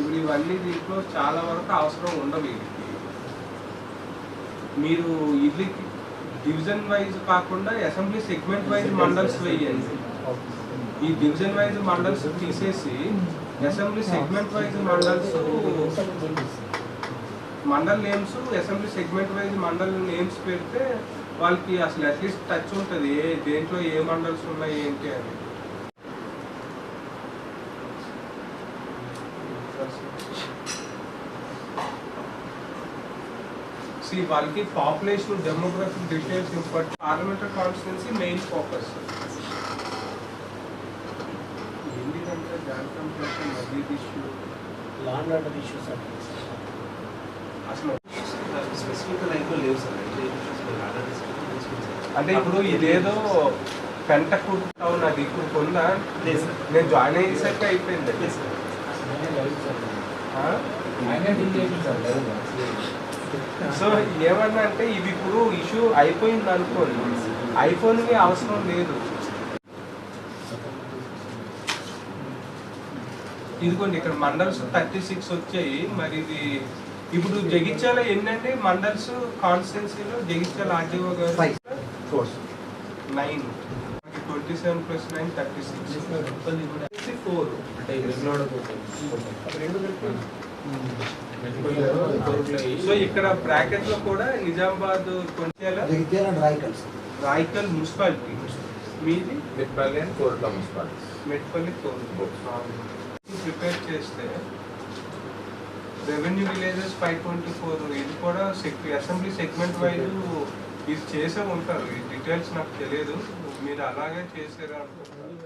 ఇప్పుడు ఇవన్నీ దీంట్లో చాలా వరకు అవసరం ఉండవు వీటికి మీరు ఇది డివిజన్ వైజ్ కాకుండా అసెంబ్లీ సెగ్మెంట్ వైజ్ మండల్స్ వేయండి. ఈ డివిజన్ వైజ్ మండల్స్ తీసేసి assembly segment wise mandals mandal names assembly segment wise mandal names పెడితే వాళ్ళకి అసలు అట్లీస్ట్ టచ్ ఉంటుంది. ఏ దేంట్లో ఏ మండల్స్ ఉన్నాయి ఏంటి అని. See, వాళ్ళకి population demographic details important parliamentary constituency main focus ఎందుకంటే జాతకం చేసే మధ్య ఇష్యూ లాండ్ ఆర్డర్ ఇష్యూస్ అంటే అసలు స్పెసిఫిక్ లైన్లో లేవు సార్. అంటే ఇప్పుడు ఇదేదో పెంటకూరు టౌన్ అది ఇప్పుడు కొందా నేను జాయిన్ అయ్యేసరికి అయిపోయింది. సో ఏమన్నా అంటే ఇది ఇప్పుడు ఇష్యూ అయిపోయింది అనుకోండి. ఐఫోన్ అవసరం లేదు. ఇదిగోండి ఇక్కడ మండల్స్ థర్టీ సిక్స్ వచ్చాయి. మరి ఇది ఇప్పుడు జగిత్యాల ఎన్నండి? మండల్స్ కాన్స్టిట్యున్సీలో జగిత్యాల ఆర్డీఓ గారు. Nine. Twenty seven plus nine thirty six. Four అంటే సో ఇక్కడ బ్రాకెట్లో కూడా నిజామాబాద్ కొంచెల జగిత్యాల రాయకల్స్ రాయకల్ మున్సిపాలిటీ. మీది? మిట్పల్లి అండ్ కోర్టులో మున్సిపాలిటీ. మెట్పల్లి ప్రిపేర్ చేస్తే revenue villages five twenty four ఇది కూడా సెక్ అసెంబ్లీ సెగ్మెంట్ వైజ్ ఇది చేసే ఉంటారు. ఈ డీటెయిల్స్ నాకు తెలియదు. మీరు అలాగే చేసారు? అనుకుంటున్నారు